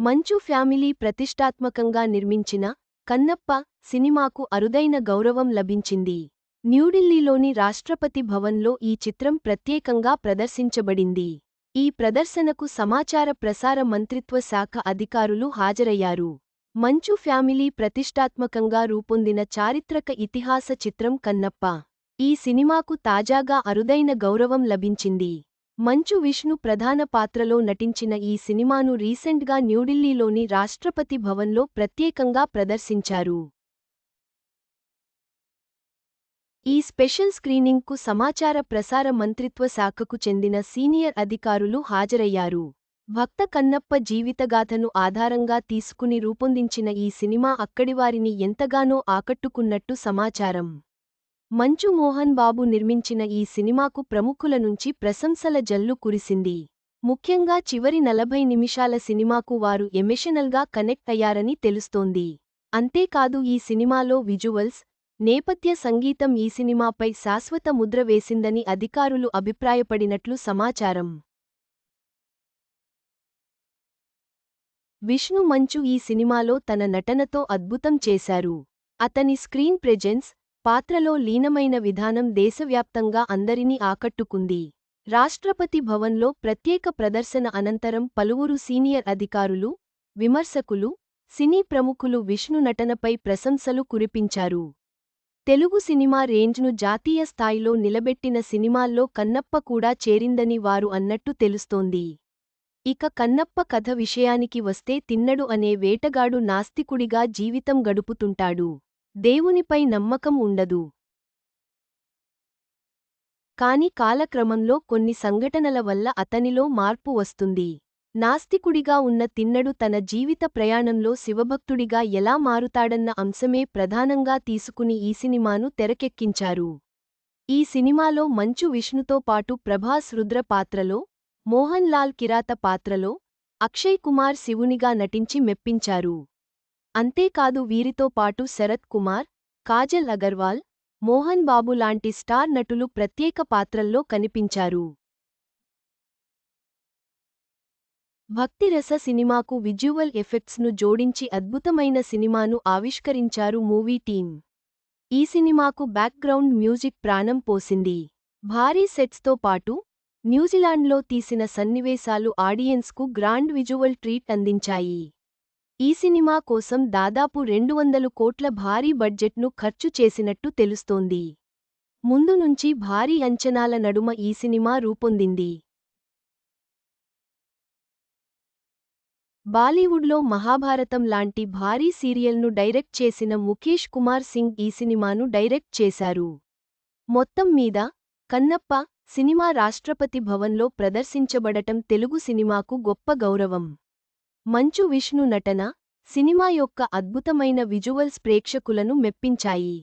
మంచు ఫ్యామిలీ ప్రతిష్టాత్మకంగా నిర్మించిన కన్నప్ప సినిమాకు అరుదైన గౌరవం లభించింది. న్యూఢిల్లీలోని రాష్ట్రపతి భవన్లో ఈ చిత్రం ప్రత్యేకంగా ప్రదర్శించబడింది. ఈ ప్రదర్శనకు సమాచార ప్రసార మంత్రిత్వ శాఖ అధికారులు హాజరయ్యారు. మంచు ఫ్యామిలీ ప్రతిష్టాత్మకంగా రూపొందిన చారిత్రక ఇతిహాస చిత్రం కన్నప్ప. ఈ సినిమాకు తాజాగా అరుదైన గౌరవం లభించింది. మంచు విష్ణు ప్రధాన పాత్రలో నటించిన ఈ సినిమాను రీసెంట్గా న్యూఢిల్లీలోని రాష్ట్రపతి భవన్లో ప్రత్యేకంగా ప్రదర్శించారు. ఈ స్పెషల్ స్క్రీనింగ్కు సమాచార ప్రసార మంత్రిత్వ శాఖకు చెందిన సీనియర్ అధికారులు హాజరయ్యారు. భక్త కన్నప్ప జీవితగాథను ఆధారంగా తీసుకుని రూపొందించిన ఈ సినిమా అక్కడివారిని ఎంతగానో ఆకట్టుకున్నట్టు సమాచారం. మంచు మోహన్ బాబు నిర్మించిన ఈ సినిమాకు ప్రముఖుల నుంచి ప్రశంసల జల్లు కురిసింది. ముఖ్యంగా చివరి నలభై నిమిషాల సినిమాకు వారు ఎమోషనల్గా కనెక్ట్ అయ్యారని తెలుస్తోంది. అంతేకాదు ఈ సినిమాలో విజువల్స్ నేపథ్య సంగీతం ఈ సినిమాపై శాశ్వత ముద్ర వేసిందని అధికారులు అభిప్రాయపడినట్లు సమాచారం. విష్ణు మంచు ఈ సినిమాలో తన నటనతో అద్భుతం చేశారు. అతని స్క్రీన్ ప్రెజెన్స్ పాత్రలో లీనమైన విధానం దేశవ్యాప్తంగా అందరినీ ఆకట్టుకుంది. రాష్ట్రపతి భవన్లో ప్రత్యేక ప్రదర్శన అనంతరం పలువురు సీనియర్ అధికారులు విమర్శకులు సినీ ప్రముఖులు విష్ణు నటనపై ప్రశంసలు కురిపించారు. తెలుగు సినిమా రేంజ్ను జాతీయ స్థాయిలో నిలబెట్టిన సినిమాల్లో కన్నప్ప కూడా చేరిందని వారు అన్నట్టు తెలుస్తోంది. ఇక కన్నప్ప కథ విషయానికి వస్తే తిన్నడు అనే వేటగాడు నాస్తికుడిగా జీవితం గడుపుతుంటాడు. దేవునిపై నమ్మకం ఉండదు. కాని కాలక్రమంలో కొన్ని సంఘటనల వల్ల అతనిలో మార్పు వస్తుంది. నాస్తికుడిగా ఉన్న తిన్నడు తన జీవిత ప్రయాణంలో శివభక్తుడిగా ఎలా మారుతాడన్న అంశమే ప్రధానంగా తీసుకుని ఈ సినిమాను తెరకెక్కించారు. ఈ సినిమాలో మంచు విష్ణుతో పాటు ప్రభాస్ రుద్ర పాత్రలో మోహన్ లాల్ కిరాత పాత్రలో అక్షయ్ కుమార్ శివునిగా నటించి మెప్పించారు. అంతేకాదు వీరితో పాటు శరత్ కుమార్ కాజల్ అగర్వాల్ మోహన్ బాబు లాంటి స్టార్ నటులు ప్రత్యేక పాత్రల్లో కనిపించారు. భక్తిరస సినిమాకు విజువల్ ఎఫెక్ట్స్ను జోడించి అద్భుతమైన సినిమాను ఆవిష్కరించారు మూవీ టీం. ఈ సినిమాకు బ్యాక్గ్రౌండ్ మ్యూజిక్ ప్రాణం పోసింది. భారీ సెట్స్తో పాటు న్యూజిలాండ్లో తీసిన సన్నివేశాలు ఆడియన్స్కు గ్రాండ్ విజువల్ ట్రీట్ అందించాయి. ఈ సినిమా కోసం దాదాపు రెండు వందలు కోట్ల భారీ బడ్జెట్ను ఖర్చు చేసినట్టు తెలుస్తోంది. ముందు నుంచి భారీ అంచనాల నడుమ ఈ సినిమా రూపొందింది. బాలీవుడ్లో మహాభారతం లాంటి భారీ సీరియల్ను డైరెక్ట్ చేసిన ముఖేష్ కుమార్ సింగ్ ఈ సినిమాను డైరెక్ట్ చేశారు. మొత్తం మీద కన్నప్ప సినిమా రాష్ట్రపతి భవన్లో ప్రదర్శించబడటం తెలుగు సినిమాకు గొప్ప గౌరవం. మంచు విష్ణు నటన సినిమా యొక్క అద్భుతమైన విజువల్స్ ప్రేక్షకులను మెప్పించాయి.